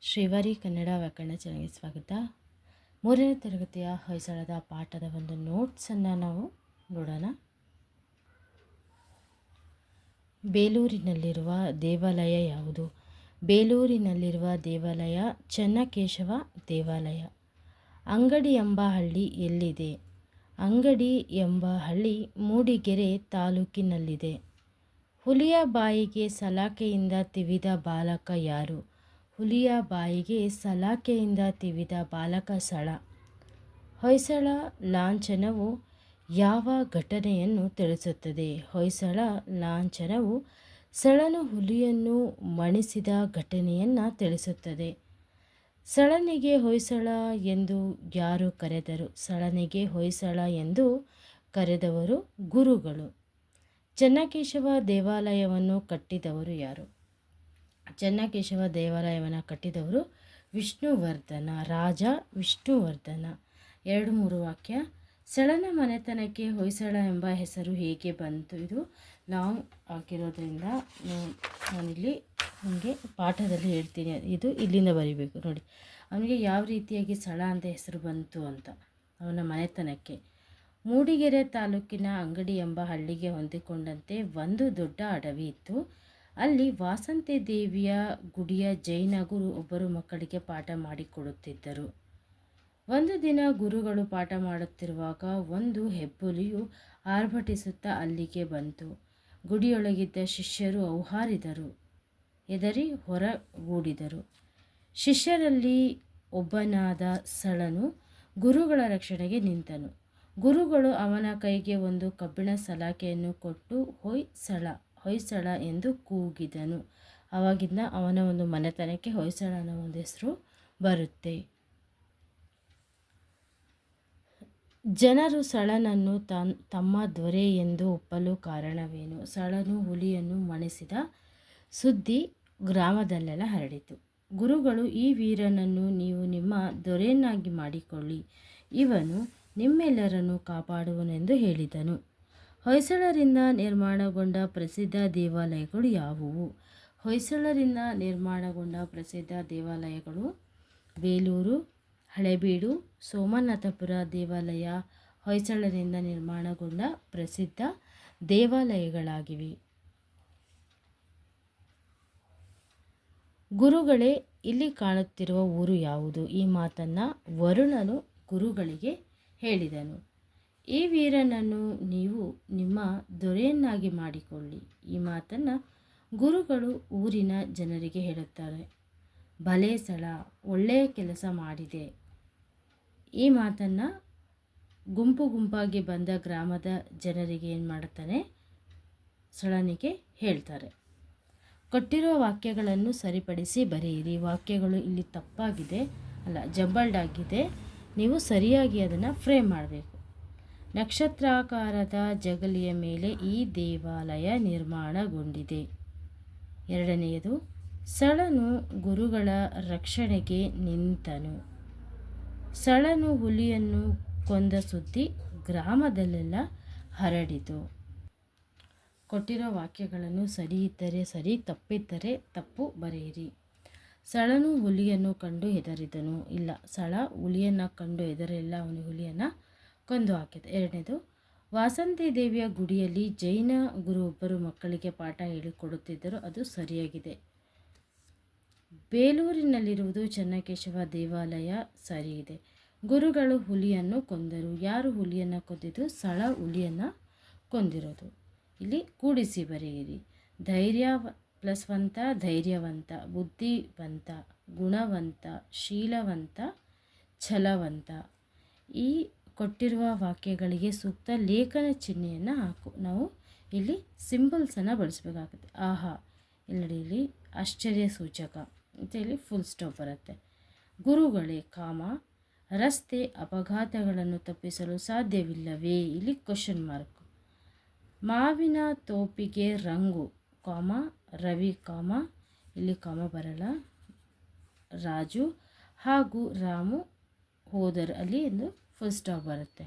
ಶ್ರೀವಾರಿ ಕನ್ನಡ ವ್ಯಾಕರಣ ಚಾನಲ್ಗೆ ಸ್ವಾಗತ. ಮೂರನೇ ತರಗತಿಯ ಹೊಯ್ಸಳದ ಪಾಠದ ಒಂದು ನೋಟ್ಸನ್ನು ನಾವು ನೋಡೋಣ. ಬೇಲೂರಿನಲ್ಲಿರುವ ದೇವಾಲಯ ಯಾವುದು? ಬೇಲೂರಿನಲ್ಲಿರುವ ದೇವಾಲಯ ಚೆನ್ನಕೇಶವ ದೇವಾಲಯ. ಅಂಗಡಿ ಎಂಬ ಹಳ್ಳಿ ಎಲ್ಲಿದೆ? ಅಂಗಡಿ ಎಂಬ ಹಳ್ಳಿ ಮೂಡಿಗೆರೆ ತಾಲೂಕಿನಲ್ಲಿದೆ. ಹುಲಿಯ ಬಾಯಿಗೆ ಸಲಾಕೆಯಿಂದ ತಿವಿದ ಬಾಲಕ ಯಾರು? ಹುಲಿಯ ಬಾಯಿಗೆ ಸಲಾಕೆಯಿಂದ ತಿವಿದ ಬಾಲಕ ಸಳ. ಹೊಯ್ಸಳ ಲಾಂಛನವು ಯಾವ ಘಟನೆಯನ್ನು ತಿಳಿಸುತ್ತದೆ? ಹೊಯ್ಸಳ ಲಾಂಛನವು ಸಳನು ಹುಲಿಯನ್ನು ಮಣಿಸಿದ ಘಟನೆಯನ್ನು ತಿಳಿಸುತ್ತದೆ. ಸಳನಿಗೆ ಹೊಯ್ಸಳ ಎಂದು ಯಾರು ಕರೆದರು? ಸಳನಿಗೆ ಹೊಯ್ಸಳ ಎಂದು ಕರೆದವರು ಗುರುಗಳು. ಚೆನ್ನಕೇಶವ ದೇವಾಲಯವನ್ನು ಕಟ್ಟಿದವರು ಯಾರು? ಚೆನ್ನಕೇಶವ ದೇವಾಲಯವನ್ನು ಕಟ್ಟಿದವರು ವಿಷ್ಣುವರ್ಧನ, ರಾಜ ವಿಷ್ಣುವರ್ಧನ. ಎರಡು ಮೂರು ವಾಕ್ಯ. ಸಳನ ಮನೆತನಕ್ಕೆ ಹೊಯ್ಸಳ ಎಂಬ ಹೆಸರು ಹೇಗೆ ಬಂತು? ಇದು ಲಾಂಗ್ ಆಗಿರೋದ್ರಿಂದ ನಾನಿಲ್ಲಿ ನಿಮಗೆ ಪಾಠದಲ್ಲಿ ಹೇಳ್ತೀನಿ. ಇದು ಇಲ್ಲಿಂದ ಬರಿಬೇಕು. ನೋಡಿ. ಅವನಿಗೆ ಯಾವ ರೀತಿಯಾಗಿ ಸಳ ಅಂತ ಹೆಸರು ಬಂತು ಅಂತ. ಅವನ ಮನೆತನಕ್ಕೆ. ಮೂಡಿಗೆರೆ ತಾಲೂಕಿನ ಅಂಗಡಿ ಎಂಬ ಹಳ್ಳಿಗೆ ಹೊಂದಿಕೊಂಡಂತೆ ಒಂದು ದೊಡ್ಡ ಅಡವಿ ಇತ್ತು. ಅಲ್ಲಿ ವಾಸಂತಿ ದೇವಿಯ ಗುಡಿಯ ಜೈನ ಗುರು ಒಬ್ಬರು ಮಕ್ಕಳಿಗೆ ಪಾಠ ಮಾಡಿಕೊಡುತ್ತಿದ್ದರು. ಒಂದು ದಿನ ಗುರುಗಳು ಪಾಠ ಮಾಡುತ್ತಿರುವಾಗ ಒಂದು ಹೆಬ್ಬುಲಿಯು ಆರ್ಭಟಿಸುತ್ತಾ ಅಲ್ಲಿಗೆ ಬಂತು. ಗುಡಿಯೊಳಗಿದ್ದ ಶಿಷ್ಯರು ಔಹಾರಿದರು ಎದರಿ ಹೊರಗೂಡಿದರು. ಶಿಷ್ಯರಲ್ಲಿ ಒಬ್ಬನಾದ ಸಳನು ಗುರುಗಳ ರಕ್ಷಣೆಗೆ ನಿಂತನು. ಗುರುಗಳು ಅವನ ಕೈಗೆ ಒಂದು ಕಬ್ಬಿಣ ಸಲಾಕೆಯನ್ನು ಕೊಟ್ಟು, ಹೊಯ್ ಸಳ ಹೊಯ್ಸಳ ಎಂದು ಕೂಗಿದನು. ಆವಾಗಿಂದ ಅವನ ಒಂದು ಮನೆತನಕ್ಕೆ ಹೊಯ್ಸಳ ಅನ್ನೋ ಒಂದು ಹೆಸರು ಬರುತ್ತೆ. ಜನರು ಸಳನನ್ನು ತನ್, ತಮ್ಮ ದೊರೆ ಎಂದು ಒಪ್ಪಲು ಕಾರಣವೇನು? ಸಳನು ಹುಲಿಯನ್ನು ಮಣಿಸಿದ ಸುದ್ದಿ ಗ್ರಾಮದಲ್ಲೆಲ್ಲ ಹರಡಿತು. ಗುರುಗಳು ಈ ವೀರನನ್ನು ನೀವು ನಿಮ್ಮ ದೊರೆಯನ್ನಾಗಿ ಮಾಡಿಕೊಳ್ಳಿ. ಇವನು ನಿಮ್ಮೆಲ್ಲರನ್ನು ಕಾಪಾಡುವನೆಂದು ಹೇಳಿದನು. ಹೊಯ್ಸಳರಿಂದ ನಿರ್ಮಾಣಗೊಂಡ ಪ್ರಸಿದ್ಧ ದೇವಾಲಯಗಳು ಯಾವುವು? ಹೊಯ್ಸಳರಿಂದ ನಿರ್ಮಾಣಗೊಂಡ ಪ್ರಸಿದ್ಧ ದೇವಾಲಯಗಳು ಬೇಲೂರು, ಹಳೆಬೀಡು, ಸೋಮನಾಥಪುರ ದೇವಾಲಯ ಹೊಯ್ಸಳರಿಂದ ನಿರ್ಮಾಣಗೊಂಡ ಪ್ರಸಿದ್ಧ ದೇವಾಲಯಗಳಾಗಿವೆ. ಗುರುಗಳೇ, ಇಲ್ಲಿ ಕಾಣುತ್ತಿರುವ ಊರು ಯಾವುದು? ಈ ಮಾತನ್ನು ವರುಣನು ಗುರುಗಳಿಗೆ ಹೇಳಿದನು. ಈ ವೀರನನ್ನು ನೀವು ನಿಮ್ಮ ದೊರೆಯನ್ನಾಗಿ ಮಾಡಿಕೊಳ್ಳಿ. ಈ ಮಾತನ್ನು ಗುರುಗಳು ಊರಿನ ಜನರಿಗೆ ಹೇಳುತ್ತಾರೆ. ಬಲೆ ಸಳ ಒಳ್ಳೆಯ ಕೆಲಸ ಮಾಡಿದೆ. ಈ ಮಾತನ್ನು ಗುಂಪು ಗುಂಪಾಗಿ ಬಂದ ಗ್ರಾಮದ ಜನರಿಗೆ ಏನು ಮಾಡ್ತಾನೆ? ಸಳನಿಗೆ ಹೇಳ್ತಾರೆ. ಕೊಟ್ಟಿರೋ ವಾಕ್ಯಗಳನ್ನು ಸರಿಪಡಿಸಿ ಬರೆಯಿರಿ. ವಾಕ್ಯಗಳು ಇಲ್ಲಿ ತಪ್ಪಾಗಿದೆ, ಅಲ್ಲ ಜಂಬಲ್ಡ್ ಆಗಿದೆ. ನೀವು ಸರಿಯಾಗಿ ಅದನ್ನು ಫ್ರೇಮ್ ಮಾಡಬೇಕು. ನಕ್ಷತ್ರಾಕಾರದ ಜಗಲಿಯ ಮೇಲೆ ಈ ದೇವಾಲಯ ನಿರ್ಮಾಣಗೊಂಡಿದೆ. ಎರಡನೆಯದು, ಸಳನು ಗುರುಗಳ ರಕ್ಷಣೆಗೆ ನಿಂತನು. ಸಳನು ಹುಲಿಯನ್ನು ಕೊಂದ ಸುದ್ದಿ ಗ್ರಾಮದಲ್ಲೆಲ್ಲ ಹರಡಿತು. ಕೊಟ್ಟಿರೋ ವಾಕ್ಯಗಳನ್ನು ಸರಿ ಇದ್ದರೆ ಸರಿ, ತಪ್ಪಿದ್ದರೆ ತಪ್ಪು ಬರೆಯಿರಿ. ಸಳನು ಹುಲಿಯನ್ನು ಕಂಡು ಹೆದರಿದನು. ಇಲ್ಲ, ಸಳ ಹುಲಿಯನ್ನು ಕಂಡು ಹೆದರಿಲ್ಲ ಅವನು ಹುಲಿಯನ್ನು ಕೊಂದು ಹಾಕಿದೆ. ಎರಡನೇದು, ವಾಸಂತಿ ದೇವಿಯ ಗುಡಿಯಲ್ಲಿ ಜೈನ ಗುರು ಒಬ್ಬರು ಮಕ್ಕಳಿಗೆ ಪಾಠ ಹೇಳಿಕೊಡುತ್ತಿದ್ದರು. ಅದು ಸರಿಯಾಗಿದೆ. ಬೇಲೂರಿನಲ್ಲಿರುವುದು ಚೆನ್ನಕೇಶವ ದೇವಾಲಯ ಸರಿಯಿದೆ. ಗುರುಗಳು ಹುಲಿಯನ್ನು ಕೊಂದರು. ಯಾರು ಹುಲಿಯನ್ನು ಕೊಂದಿದ್ದು ಸಳ ಹುಲಿಯನ್ನು ಕೊಂದಿರೋದು. ಇಲ್ಲಿ ಕೂಡಿಸಿ ಬರೆಯಿರಿ. ಧೈರ್ಯ ಪ್ಲಸ್ವಂತ, ಧೈರ್ಯವಂತ, ಬುದ್ಧಿವಂತ, ಗುಣವಂತ, ಶೀಲವಂತ, ಛಲವಂತ. ಈ ಕೊಟ್ಟಿರುವ ವಾಕ್ಯಗಳಿಗೆ ಸೂಕ್ತ ಲೇಖನ ಚಿಹ್ನೆಯನ್ನು ಹಾಕು. ನಾವು ಇಲ್ಲಿ ಸಿಂಬಲ್ಸನ್ನು ಬಳಸಬೇಕಾಗುತ್ತೆ. ಆಹಾ ಇಲ್ಲಿ ಇಲ್ಲಿ ಆಶ್ಚರ್ಯ ಸೂಚಕ. ಅಂತ ಇಲ್ಲಿ ಫುಲ್ ಸ್ಟಾಪ್ ಬರುತ್ತೆ. ಗುರುಗಳೇ, ಕಾಮ, ರಸ್ತೆ ಅಪಘಾತಗಳನ್ನು ತಪ್ಪಿಸಲು ಸಾಧ್ಯವಿಲ್ಲವೇ? ಇಲ್ಲಿ ಕ್ವಶನ್ ಮಾರ್ಕ್ ಮಾವಿನ ತೋಪಿಗೆ ರಂಗು, ಕಾಮ, ರವಿ ಕಾಮ, ಇಲ್ಲಿ ಕಾಮ ಬರಲ್ಲ. ರಾಜು ಹಾಗೂ ರಾಮು ಹೋದರು. ಅಲ್ಲಿ ಎಂದು ಫುಲ್ ಸ್ಟಾಪ್ ಬರುತ್ತೆ.